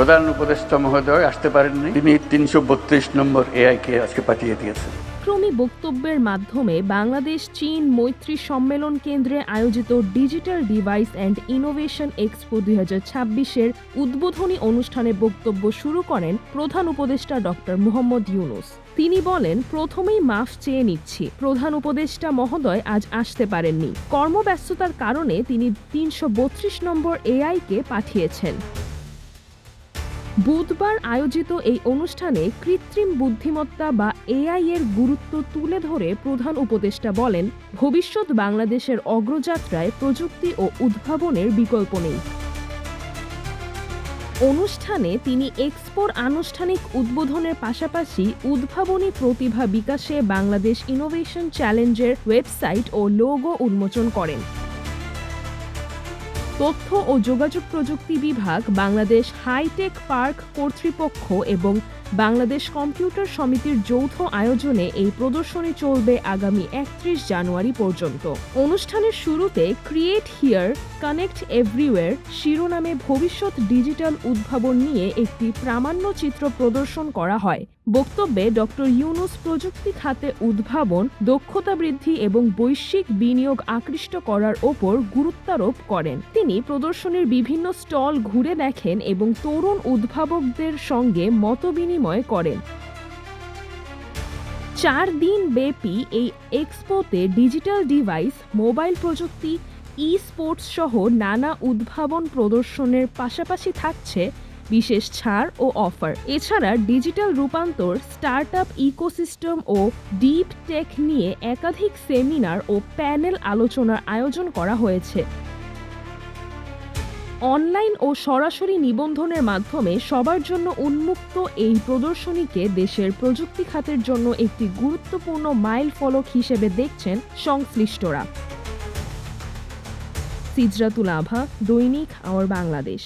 প্রধান উপদেষ্টা মহোদয় আসতে পারেননি। তিনি তিনশো বত্রিশ নম্বর এআই কে আজকে পাঠিয়ে দিয়েছেন। ক্রমী বক্তব্যের মাধ্যমে বাংলাদেশ, চীন মৈত্রী সম্মেলন কেন্দ্রে আয়োজিত digital device and innovation expo দুই হাজার ছাব্বিশের উদ্বোধনী অনুষ্ঠানে বক্তব্য শুরু করেন প্রধান উপদেষ্টা ডক্টর মোহাম্মদ ইউনুস। তিনি বলেন, প্রথমেই মাফ চেয়ে নিচ্ছি। প্রধান উপদেষ্টা মহোদয় আজ আসতে পারেননি। কর্মব্যস্ততার কারণে তিনি তিনশো বত্রিশ নম্বর এআইকে পাঠিয়েছেন। বুধবার আয়োজিত এই অনুষ্ঠানে কৃত্রিম বুদ্ধিমত্তা বা এআই এর গুরুত্ব তুলে ধরে প্রধান উপদেষ্টা বলেন, ভবিষ্যৎ বাংলাদেশের অগ্রযাত্রায় প্রযুক্তি ও উদ্ভাবনের বিকল্প নেই। অনুষ্ঠানে তিনি এক্সপোর আনুষ্ঠানিক উদ্বোধনের পাশাপাশি উদ্ভাবনী প্রতিভা বিকাশে বাংলাদেশ ইনোভেশন চ্যালেঞ্জের ওয়েবসাইট ও লোগো উন্মোচন করেন। তথ্য ও যোগাযোগ প্রযুক্তি বিভাগ, বাংলাদেশ হাইটেক পার্ক কর্তৃপক্ষ এবং বাংলাদেশ কম্পিউটার সমিতির যৌথ আয়োজনে এই প্রদর্শনী চলবে আগামী একত্রিশ জানুয়ারি পর্যন্ত। অনুষ্ঠানের শুরুতে ক্রিয়েট হিয়ার কানেক্ট এভরিওয়্যার শিরোনামে ভবিষ্যৎ ডিজিটাল উদ্ভাবন নিয়ে একটি প্রামাণ্য চিত্র প্রদর্শন করা হয়। বক্তব্যে ডক্টর ইউনুস প্রযুক্তি খাতে উদ্ভাবন, দক্ষতা বৃদ্ধি এবং বৈশ্বিক বিনিয়োগ আকৃষ্ট করার ওপর গুরুত্বারোপ করেন। তিনি প্রদর্শনীর বিভিন্ন স্টল ঘুরে দেখেন এবং তরুণ উদ্ভাবকদের সঙ্গে মতবিনিময় করেন। চার দিন ব্যাপী এই এক্সপোতে ডিজিটাল ডিভাইস, মোবাইল প্রযুক্তি ই স্পোর্টস সহ নানা উদ্ভাবন প্রদর্শনের পাশাপাশি থাকছে বিশেষ ছাড় ও অফার এছাড়া ডিজিটাল রূপান্তর স্টার্টআপ ইকোসিস্টেম ও ডিপ টেক নিয়ে একাধিক সেমিনার ও প্যানেল আলোচনার আয়োজন করা হয়েছে। অনলাইন ও সরাসরি নিবন্ধনের মাধ্যমে সবার জন্য উন্মুক্ত এই প্রদর্শনীকে দেশের প্রযুক্তি খাতের জন্য একটি গুরুত্বপূর্ণ মাইল ফলক হিসেবে দেখছেন সংশ্লিষ্টরা। সিজরাতুল আভা দৈনিক আওয়ার বাংলাদেশ।